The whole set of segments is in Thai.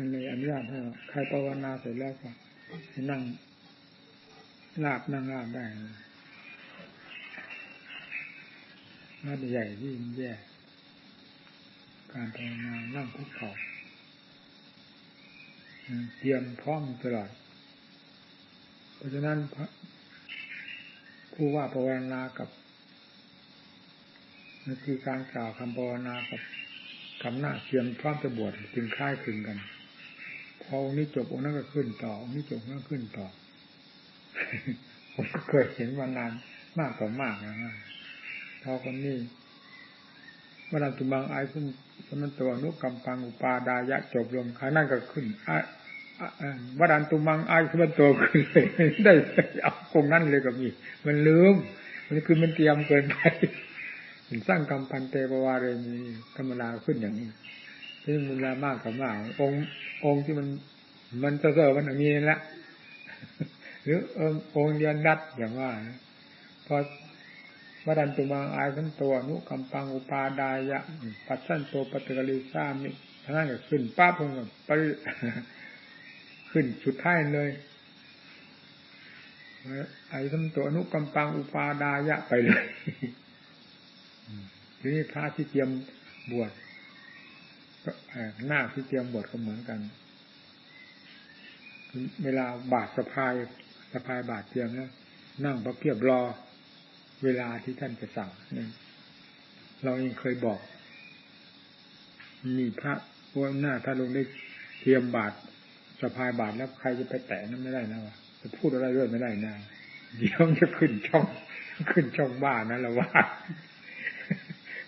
ท่านเลยอนุญาตให้ใครภาวนาเสร็จแล้วก็นั่งลาบนั่งลาบได้น่าใหญ่ที่แย่การภาวนานั่งคุกเข่าเตรียมพร้อมตลอด เพราะฉะนั้นผู้ว่าภาวนากับนั่นคือการกล่าวคำภาวนากับคำหน้าเตรียมพร้อมจะบวชจึงคล้ายคลึงกัน พอองค์นี้จบองค์นั้นก็ขึ้นต่อองค์นี้จบองนั้นขึ้นต่อ ผมก็เคยเห็นมานานมากต่อมากนะพอคนนี้วราตุบังไอ้พุ่งสมันตัวนุกำปังอุปาดายะจบลงขานั่นก็ขึ้นวดันตุมังไอ้สมันตัวขึ้นเลยได้เอาคงนั่นเลยก็มีมันลืม มันคือมันเตรียมเกินไปสร้างกรรมพันเตปวาเรนีธรรมดาขึ้นอย่างนี้ ที่มันลามากกับมากองค์องค์ที่มัน มันเซ่อมันอย่างนี้แหละหรือองค์เดียนดัดอย่างว่าพอวดันตุมังอายขันตัวนุกัมปังอุปาดายะ ปัสสันโตปฏิกริซามิท่านก็ขึ้นป้าพงกับปขึ้นสุดท้ายเลยไอ้ทั้งตัวนุกัมปังอุปาดายะไปเลยทีนี้พระที่เตรียมบวช น้าที่เตรียมบวชก็เหมือนกัน เวลาบาดสะพายสะพายบาดเตรียมแล้วนั่งพระเพียบรอ เวลาที่ท่านจะสั่งเราเองเคยบอก มีพระว่าหน้าถ้าลงได้เทียมบาทสะพายบาทแล้วใครจะไปแตะนั้นไม่ได้นะวะจะพูดอะไรด้วยไม่ได้นะเดี๋ยวจะขึ้นช่อง ขึ้นช่องบ้านนะละว่า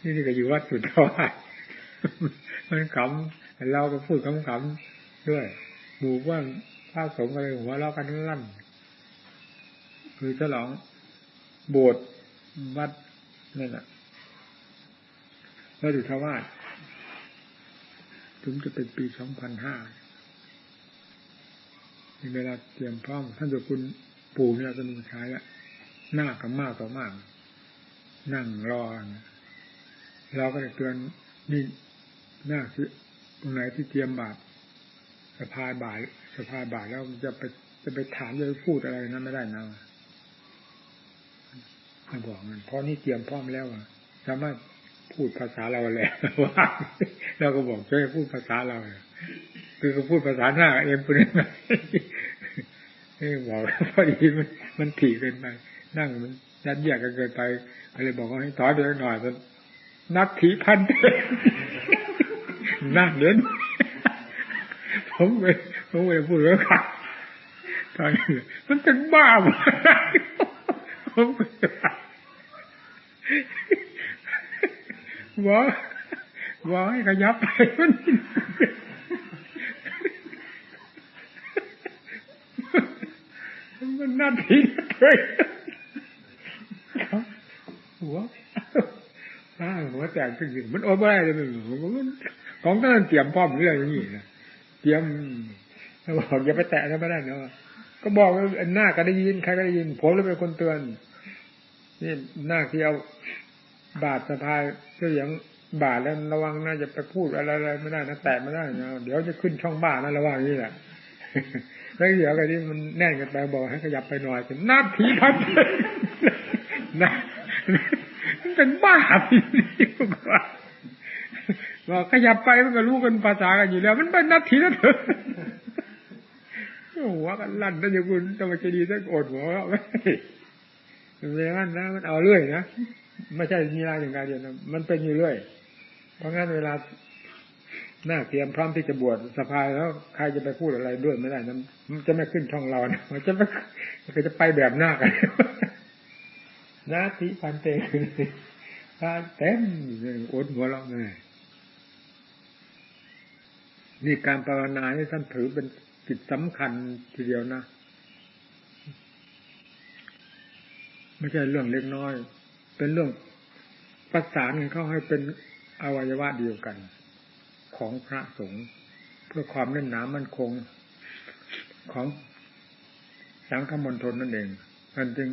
นี่นี่ก็อยู่วัดสุดทวาย มันขำเราก็พูดขำๆด้วยหมู่ว่าพระสงฆ์อะไรหัวเรากันลั่น คือฉลองโบสถ์วัดนั่นแหละวัดอุทวาสถึงจะเป็นปีสองพันห้าในเวลาเตรียมพร้อม ท่านเจะคุณปู่เนี่ยจะมีใช้แล้วหน้ากับมากต่อมาก นั่งรอ เราก็จะเตือนนี่ หน้าที่ตรงไหนที่เตรียมบาตรสะพายบาตรสะพายบาตรแล้วจะไปจะไปถามจะไปพูดอะไรนั้นไม่ได้นะมาบอกมันเพราะนี่เตรียมพร้อมแล้วอะสามารถพูดภาษาเราแหละว่าเราก็บอกช่วยพูดภาษาเราคือก็พูดภาษาหน้าเองพูดได้ไห้บอกพอดีมันมันถี่เกินไปนั่งมันยัดเยียดกันเกินไปอะไรบอกว่าให้ถอยไปหน่อยมันนักถีพันเต นั่งเดินผมไปผมไปพูดแล้วค่ะตอนนี้มันเป็นบ้าหมดผมบอกบอกให้ขยับไปมันมันน่าทีเลยหัว แตกขึ้นมันโอ้ไม่ได้เลยมันของท่านเตรียมพร้อมเรื่องอย่างนี้นะเตรียมบอกอย่าไปแตะนะไม่ได้เนาะก็บอกว่าหน้าก็ได้ยินใครก็ได้ยินผมเลยเป็นคนเตือนนี่หน้าที่เอาบาดสะพายเสียงบาดแล้วระวังนะจะไปพูดอะไรอะไรไม่ได้นะแตะไม่ได้นะเดี๋ยวจะขึ้นช่องบ้านนะระวังนี่แหละแล้วเดี๋ยวกันที่มันแน่นกันไปบอกให้ขยับไปหน่อยนนาทีพันนะ เป็นบ้าพี่ว่าขยับไปมันก็รู้กันภาษากันอยู่แล้ว มันเป็นนาทีแล้วเถอะหัวกันลั่นนั่นอย่างคุณจะมาจะดีสักอดหัวไม่มันเป็นงั้นนะมันเอาเรื่อยนะไม่ใช่มีรายอย่างการเดียวนะมันเป็นอยู่เรื่อย เพราะงั้นเวลาหน้าเตรียมพร้อมที่จะบวชสภาแล้วใครจะไปพูดอะไรด้วยไม่ได้นั้นมันจะไม่ขึ้นช่องเรานะมันจะไม่จะไปแบบหน้ากัน นาทิพันเตคือพาเต็มอดหัวเราเลยนี่การภาวนาที่ท่านถือเป็นจิตสำคัญทีเดียวนะ ไม่ใช่เรื่องเล็กน้อย เป็นเรื่องประสานกันเข้าให้เป็นอวัยวะเดียวกัน ของพระสงฆ์เพื่อความแน่นหนามั่นคงของสังฆมณฑลนั่นเองมันจึง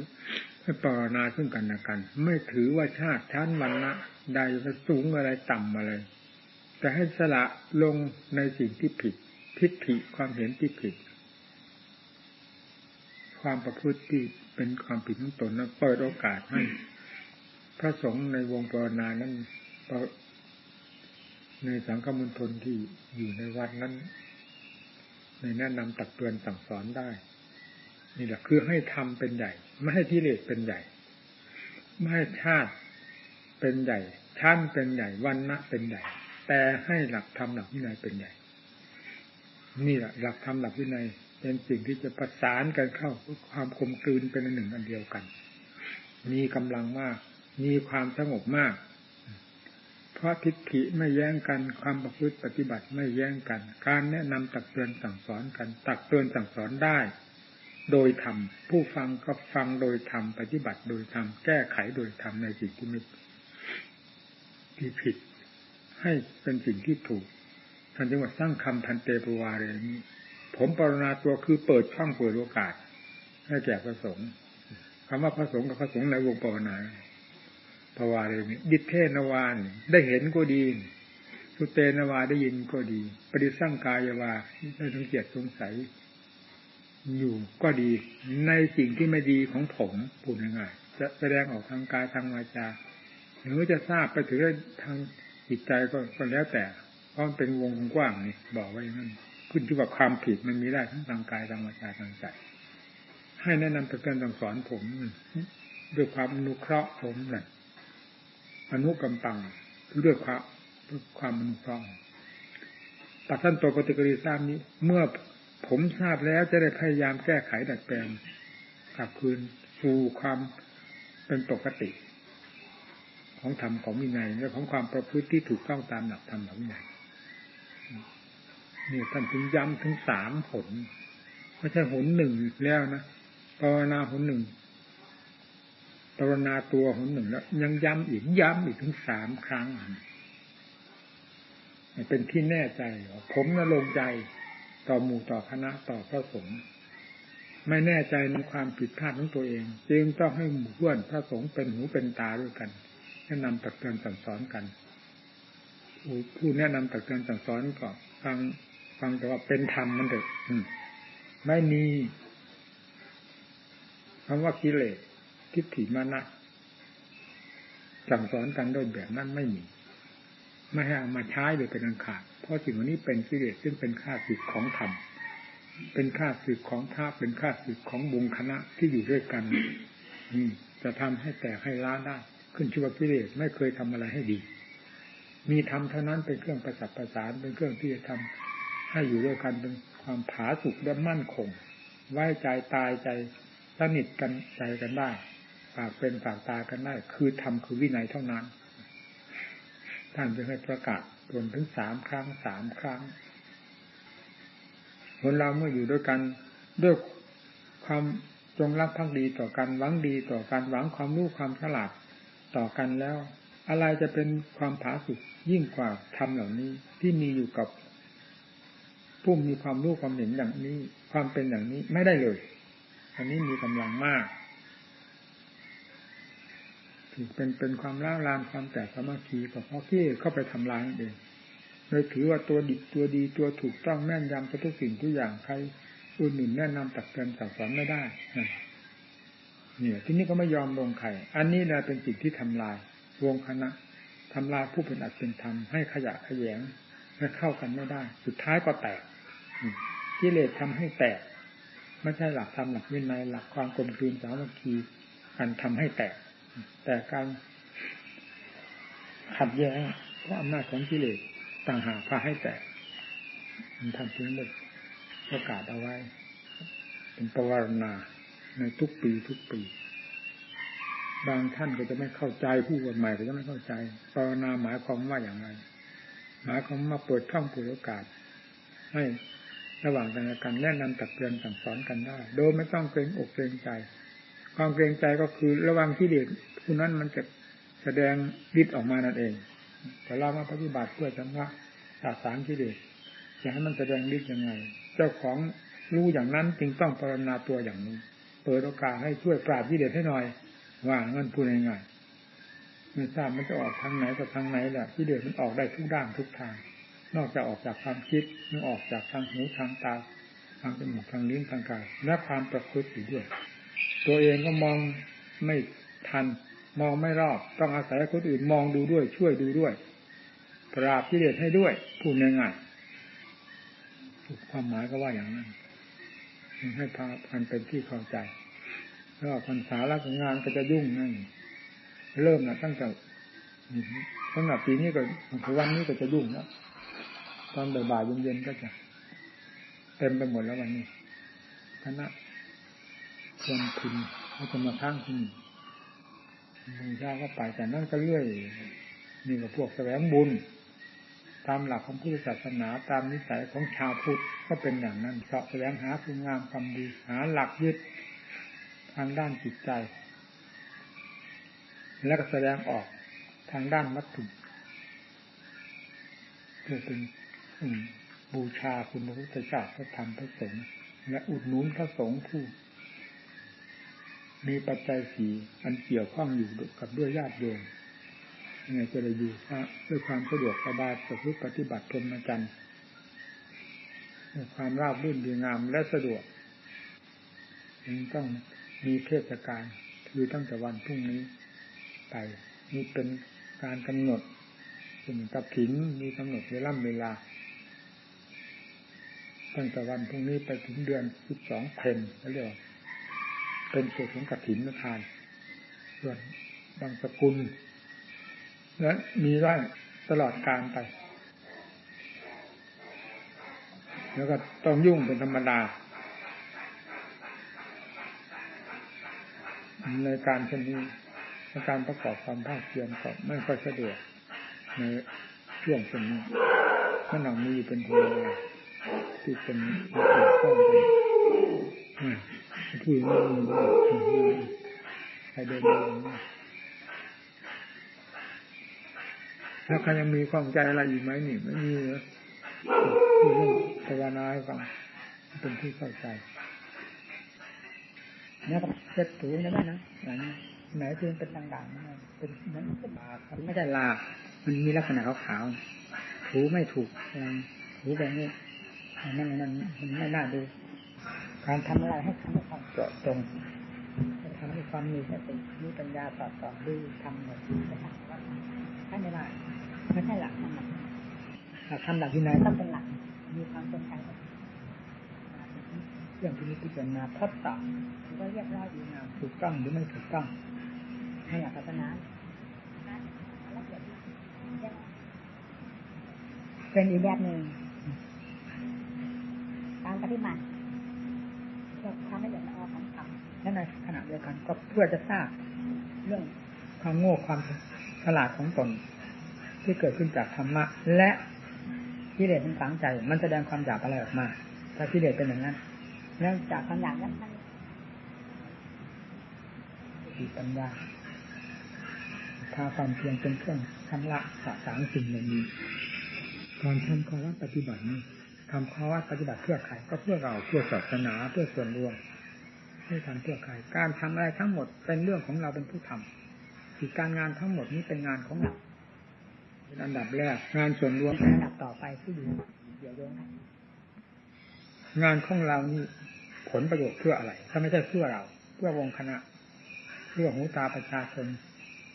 ให้ปรารนาซึ่งกันและกัน ไม่ถือว่าชาติชั้นวันนะใดจะสูงอะไรต่ำอะไร แต่ให้สละลงในสิ่งที่ผิด ทิฏฐิความเห็นที่ผิด ความประพฤติที่เป็นความผิดของตนนั้นเปิดโอกาสให้พระสงฆ์ในวงปรณานั้นในสังฆมณฑลที่อยู่ในวัดนั้นในแนะนำตักเตือนสั่งสอนได้ นี่แหละคือให้ทำเป็นใหญ่ ไม่ให้ที่เลสเป็นใหญ่ ไม่ให้ชาติเป็นใหญ่ชั้นเป็นใหญ่วันนะเป็นใหญ่ แต่ให้หลักธรรมหลักวินัยเป็นใหญ่ นี่แหละหลักธรรมหลักวินัยเป็นสิ่งที่จะประสานกันเข้าความคมกลืนเป็นหนึ่งอันเดียวกัน มีกำลังมาก มีความสงบมาก เพราะทิฏฐิไม่แย้งกันความประพฤติปฏิบัติไม่แย้งกัน การแนะนำตักเตือนสั่งสอนกัน ตักเตือนสั่งสอนได้ โดยธรรมผู้ฟังก็ฟังโดยธรรมปฏิบัติโดยธรรมแก้ไขโดยธรรมในสิ่งที่ไม่ที่ผิด ให้เป็นสิ่งที่ถูกท่านจึงว่าสร้างคำพันเตปวาเรนี้ผมปรณาตัวคือเปิดช่องเปิดโอกาส ให้แก่พระสงฆ์คำว่าพระสงฆ์กับพระสงฆ์ในวงปรณาปวาเรนี้ดิเทนวานได้เห็นก็ดีสุเตนวาได้ยินก็ดี ปฏิสร้างกายวาได้สังเกตสงสัย อยู่ก็ดีในสิ่งที่ไม่ดีของผมพูดง่ายๆจะแสดงออกทางกายทางวาจาหรือจะทราบไปถึงทางจิตใจก็ก็แล้วแต่ เพราะมันเป็นวงกว้างนี่บอกไว้นั่นขึ้นที่ว่าความผิดมันมีได้ทั้งทางกายทางวาจาทางใจให้แนะนำเตือนสั่งสอนผมด้วยความอนุเคราะห์ผมแหละอนุกำปังด้วยความด้วยความอนุเคราะห์ปัจจันโตปฏิกริยานี้ เมื่อ ผมทราบแล้วจะได้พยายามแก้ไขดัดแปลงกลับคืนสู่ความเป็นปกติ ของธรรมของวินัยและของความประพฤติที่ถูกต้องตามหลักธรรมของวินัยนี่ท่านถึงย้ำถึงสามผลไม่ใช่หนหนึ่งแล้วนะภาวนาหนหนึ่งภาวนาตัวหนหนึ่งแล้ว ยังย้ำอีกย้ำอีกถึงสามครั้งเป็นที่แน่ใจผมน่ะลงใจ ต่อหมู่ต่อคณะต่อพระสงฆ์ไม่แน่ใจในความผิดพลาดของตัวเอง จึงต้องให้หมู่เพื่อนพระสงฆ์เป็นหูเป็นตาด้วยกันแนะนำตักเตือนสั่งสอนกันผู้แนะนำตักเตือนสั่งสอนก็ฟังฟังแต่ว่าเป็นธรรมมันเด็ดไม่มีคำว่ากิเลสทิฏฐิมานะสั่งสอนกันโดยแบบนั้นไม่มี ไม่ให้เอามาใช้โดยเป็นอันขาด เพราะสิ่งนี้เป็นกิเลสซึ่งเป็นค่าสึกของธรรมเป็นค่าสึกของพระเป็นค่าสึกของวงคณะที่อยู่ด้วยกันจะทำให้แตกให้ล้าได้ ขึ้นชื่อว่ากิเลสไม่เคยทำอะไรให้ดี มีธรรมเท่านั้นเป็นเครื่องประสับประสานเป็นเครื่องที่จะทำให้อยู่ด้วยกันเป็นความผาสุกและมั่นคง ไว้ใจตายใจสนิทกันใจกันได้ฝากเป็นฝากตากันได้ คือธรรมคือวินัยเท่านั้นท่านจะให้ประกาศ รวมถึงสามครั้งสามครั้ง คนเราเมื่ออยู่ด้วยกันด้วยความจงรักภักดีต่อกันหวังดีต่อกันหวังความรู้ความฉลาดต่อกันแล้ว อะไรจะเป็นความผาสุกยิ่งกว่าธรรมเหล่านี้ที่มีอยู่กับผู้มีความรู้ความเห็นอย่างนี้ ความเป็นอย่างนี้ไม่ได้เลย อันนี้มีกำลังมากถือเป็นเป็นความล้าลานความแตกสามัคคีกับพ่อที่เข้าไปทำลายนั่นเอง เลยถือว่าตัวดิบตัวดีตัวถูกต้องแม่นยำทุกสิ่งทุกอย่างใครอื่นหนึ่งแนะนำตักเตือนสั่งสอนไม่ได้เนี่ยที่นี่ก็ไม่ยอมลงไข่อันนี้นะเป็นสิ่งที่ทำลายวงคณะทำลายผู้เป็นอัตเป็นธรรมให้ขยะขยงและเข้ากันไม่ได้ สุดท้ายก็แตกกิเลสทำให้แตก ไม่ใช่หลักธรรมหลักวินัยหลักความกลมกลืนสามัคคีกันทำให้แตก แต่การขัดแย้งเพราะอำนาจของกิเลส ต่างหากพาให้แตกมันทำถึงเลยประกาศเอาไว้ เป็นประวารณาในทุกปีทุกปี บางท่านก็จะไม่เข้าใจผู้คนใหม่ก็จะไม่เข้าใจภาวนาหมายความว่าอย่างไร หมายความมาเปิดช่องเปิดโอกาส ให้ระหว่างกันกันแนะนำตักเตือนสั่งสอนกันได้ โดยไม่ต้องเกรงอกเกรงใจ ความเกรงใจก็คือระวังที่เด็กผู้นั้นมันจะแสดงฤทธิ์ออกมานั่นเอง แต่เรามาปฏิบัติเพื่อชำระสาสารที่เด็กจะให้มันแสดงฤทธิ์ยังไง เจ้าของรู้อย่างนั้นจึงต้องปรนนาตัวอย่างนี้ เปิดโอกาสให้ช่วยปราบที่เด็ดให้หน่อย ว่าเงินพูดง่ายๆไม่ทราบมันจะออกทางไหนกับทางไหนแหละที่เด็ดมันออกได้ทุกด้านทุกทาง นอกจากออกจากความคิดนึกออกจากทางหูทางตาทางจมูกทางลิ้นทางกายและความประพฤติอยู่ด้วย ตัวเองก็มองไม่ทัน มองไม่รอบต้องอาศัยคนอื่นมองดูด้วย ช่วยดูด้วย ปราบกิเลสให้ด้วยพูดง่ายๆความหมายก็ว่าอย่างนั้นให้พาพันเป็นที่เข้าใจแล้วพรรษาละงานก็จะยุ่งนั่นเริ่มนะตั้งแต่สำหรับปีนี้ก็ถึงวันนี้ก็จะยุ่งแล้วตอนบ่ายๆเย็นๆก็จะเต็มไปหมดแล้ววันนี้คณะควรพิมพ์เขาจะมาข้างที่นี่ มือชาก็ไปแต่นั่นก็เรื่อยนี่กับพวกแสวงบุญ ตามหลักของพุทธศาสนาตามนิสัยของชาวพุทธก็เป็นอย่างนั้นเสาะแสวงหาคุณงามความดีหาหลักยึดทางด้านจิตใจ และก็แสดงออกทางด้านวัตถุเพื่อเป็นบูชาคุณพระพุทธเจ้าพระธรรมพระสงฆ์และอุดหนุนพระสงฆ์ผู้ มีปัจจัยสีอันเกี่ยวข้องอยู่กับด้วยญาติโยมเนี่ยจะได้อยู่ด้วยความสะดวกสบายประพฤติปฏิบัติพรหมจรรย์ด้วยความราบรื่นดีงามและสะดวกยังต้องมีเทศกาลคือตั้งแต่วันพรุ่งนี้ไปนี่เป็นการกำหนดถึงกับถินมีกำหนดเวลาเวลา ตั้งแต่วันพรุ่งนี้ไปถึงเดือนสิบสองเพนเรียกว่า เป็นส่วนของกถินทาน ส่วนบางสกุล และมีได้ตลอดการไป แล้วก็ต้องยุ่งเป็นธรรมดา ในการเช่นนี้ในการประกอบความภาคเพียรก็ไม่ค่อยสะดวกในช่วงเช่นนี้มันหนังมีเป็นธรรมดาที่เป็นเกี่ยวข้องกัน ผู้หญิงไม่มีใครเดินเดินถ้าใครยังมีความใจอะไรอีกไหมนี่ไม่มีเลยคือเรื่องภาวนาให้ฟังเป็นที่เข้าใจนี่ยก็เช็ดถูนะแม่นะไหนที่เป็นต่างๆเป็นนั้นเป็นลาไม่ใช่ลามันมีลักษณะขาวๆถูไม่ถูกถูแบบนี้นั่นนั่นมันไม่น่าดู การทำอะไรให้ทำให้ความเจาะจงทำให้ความมีสติมีปัญญาสอดส่องดูทำหมดไม่ใช่ว่าใช่ไม่ได้ไม่ใช่หลักทำหลักหลักทำหลักที่ไหนต้องเป็นหลัก มีความเป็นใจเรื่องที่นี้พิจารณาทดสอบก็เรียกร้อยดีงามถูกต้องหรือไม่ถูกต้องให้หลักศาสนาเป็นอีกแบบหนึ่งการปฏิบัติ ทำให้เกิดละออของธรรมและในขณะเดียวกัน ก็เพื่อจะทราบเรื่องความโง่ความฉลาดของตน ที่เกิดขึ้นจากธรรมะ และกิเลสมันฝังใจ มันแสดงความอยากอะไรออกมา ถ้ากิเลสเป็นอย่างนั้นเนื่องจากความอยากนั้นมีปัญญาพาความเพียรเป็นเครื่องชำระสะสางสิ่งเหล่านี้การทำภาวะปฏิบัตินี้ ทำภาวะปฏิบัติเพื่อใครก็เพื่อเราเพื่อศาสนาเพื่อส่วนรวมไม่ทำเพื่อใคร การทำอะไรทั้งหมดเป็นเรื่องของเราเป็นผู้ทำคือการงานทั้งหมดนี้เป็นงานของเราเป็นอันดับแรก งานส่วนรวมอันดับต่อไปที่อยู่เดี๋ยวโยงงานของเรานี่ผลประโยชน์เพื่ออะไร ถ้าไม่ใช่เพื่อเรา เพื่อวงคณะ เพื่อหูตาประชาชน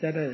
จะได้